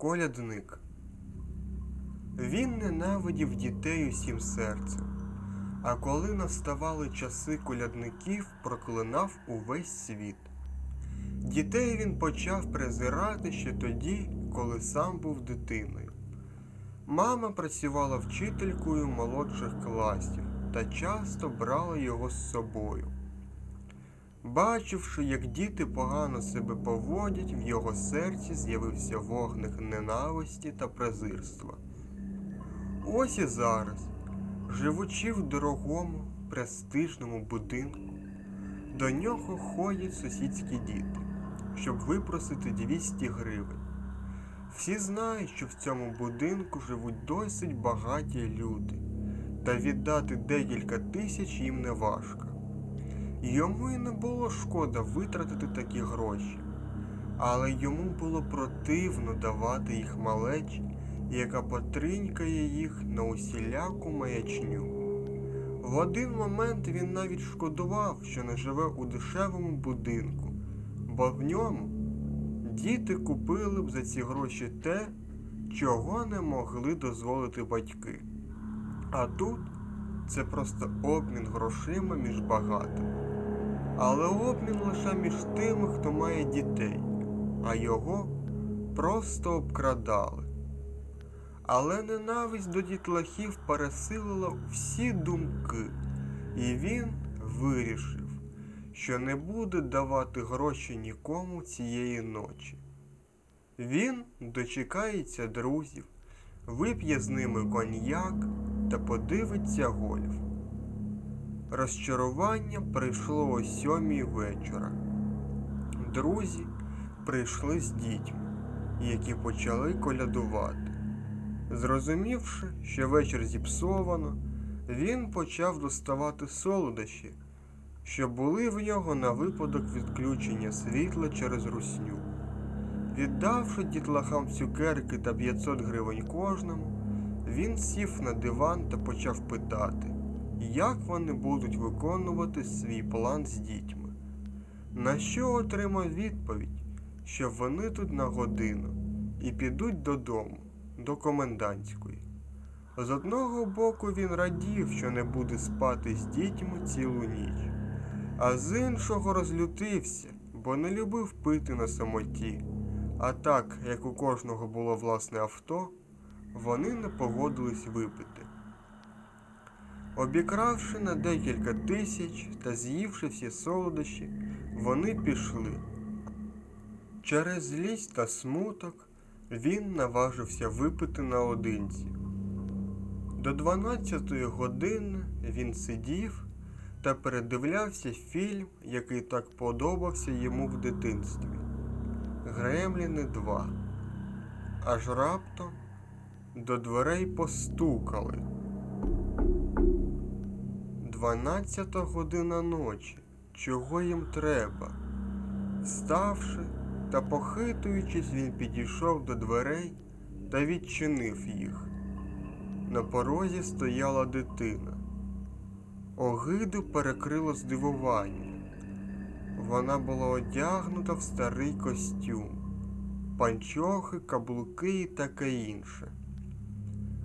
Колядник. Він ненавидів дітей усім серцем. А коли наставали часи колядників, проклинав увесь світ. Дітей він почав презирати ще тоді, коли сам був дитиною. Мама працювала вчителькою молодших класів та часто брала його з собою. Бачивши, як діти погано себе поводять, в його серці з'явився вогник ненависті та презирства. Ось і зараз, живучи в дорогому, престижному будинку, до нього ходять сусідські діти, щоб випросити 200 гривень. Всі знають, що в цьому будинку живуть досить багаті люди, та віддати декілька тисяч їм не важко. Йому і не було шкода витратити такі гроші, але йому було противно давати їх малечі, яка потринькає їх на усіляку маячню. В один момент він навіть шкодував, що не живе у дешевому будинку, бо в ньому діти купили б за ці гроші те, чого не могли дозволити батьки. А тут це просто обмін грошима між багатими. Але обмін лише між тими, хто має дітей, а його просто обкрадали. Але ненависть до дітлахів пересилила всі думки, і він вирішив, що не буде давати гроші нікому цієї ночі. Він дочекається друзів, вип'є з ними коньяк та подивиться гольф. Розчарування прийшло о сьомій вечора. Друзі прийшли з дітьми, які почали колядувати. Зрозумівши, що вечір зіпсовано, він почав доставати солодощі, що були в нього на випадок відключення світла через русню. Віддавши дітлахам цукерки та 500 гривень кожному, він сів на диван та почав питати, як вони будуть виконувати свій план з дітьми. На що отримав відповідь, що вони тут на годину і підуть додому, до комендантської. З одного боку він радів, що не буде спати з дітьми цілу ніч, а з іншого розлютився, бо не любив пити на самоті. А так, як у кожного було власне авто, вони не погодились випити. Обікравши на декілька тисяч та з'ївши всі солодощі, вони пішли. Через злість та смуток він наважився випити наодинці. До 12-ї години він сидів та передивлявся фільм, який так подобався йому в дитинстві. Гремліни 2. Аж раптом до дверей постукали. Дванадцята година ночі. Чого їм треба? Вставши та похитуючись, він підійшов до дверей та відчинив їх. На порозі стояла дитина. Огиду перекрило здивування. Вона була одягнута в старий костюм, панчохи, каблуки і таке інше.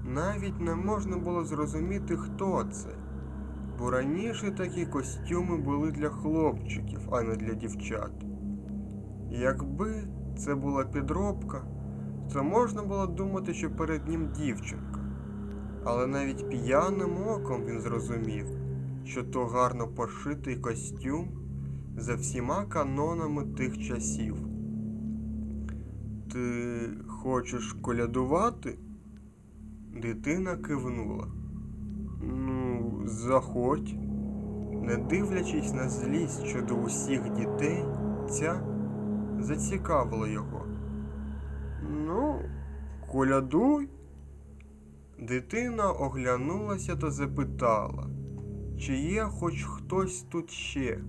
Навіть не можна було зрозуміти, хто це, бо раніше такі костюми були для хлопчиків, а не для дівчат. Якби це була підробка, то можна було думати, що перед ним дівчинка. Але навіть п'яним оком він зрозумів, що то гарно пошитий костюм за всіма канонами тих часів. Ти хочеш колядувати? Дитина кивнула. Заходь. Не дивлячись на злість щодо усіх дітей, ця зацікавила його. Ну, колядуй. Дитина оглянулася та запитала, чи є хоч хтось тут ще.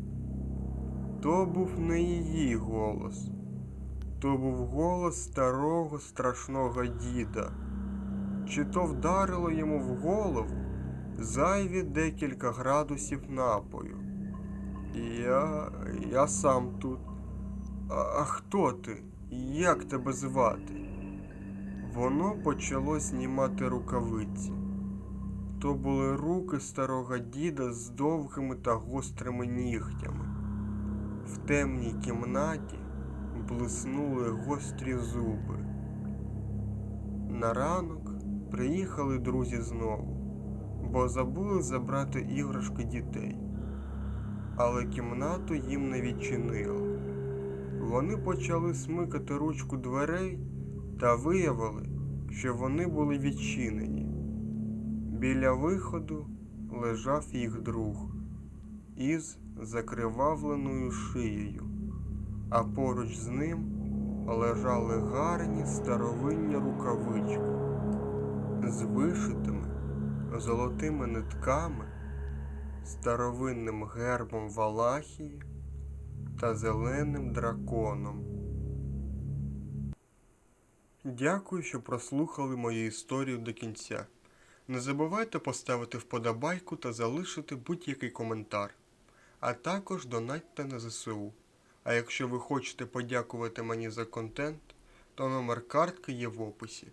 То був не її голос, то був голос старого страшного діда. Чи то вдарило йому в голову зайві декілька градусів напою. Я. я сам тут. А, а хто ти? Як тебе звати? Воно почало знімати рукавиці. То були руки старого діда з довгими та гострими нігтями. В темній кімнаті блиснули гострі зуби. На ранок приїхали друзі знову, бо забули забрати іграшки дітей. Але кімнату їм не відчинили. Вони почали смикати ручку дверей та виявили, що вони були відчинені. Біля виходу лежав їх друг із закривавленою шиєю, а поруч з ним лежали гарні старовинні рукавички з вишитими золотими нитками, старовинним гербом Валахії та зеленим драконом. Дякую, що прослухали мою історію до кінця. Не забувайте поставити вподобайку та залишити будь-який коментар. А також донатьте на ЗСУ. А якщо ви хочете подякувати мені за контент, то номер картки є в описі.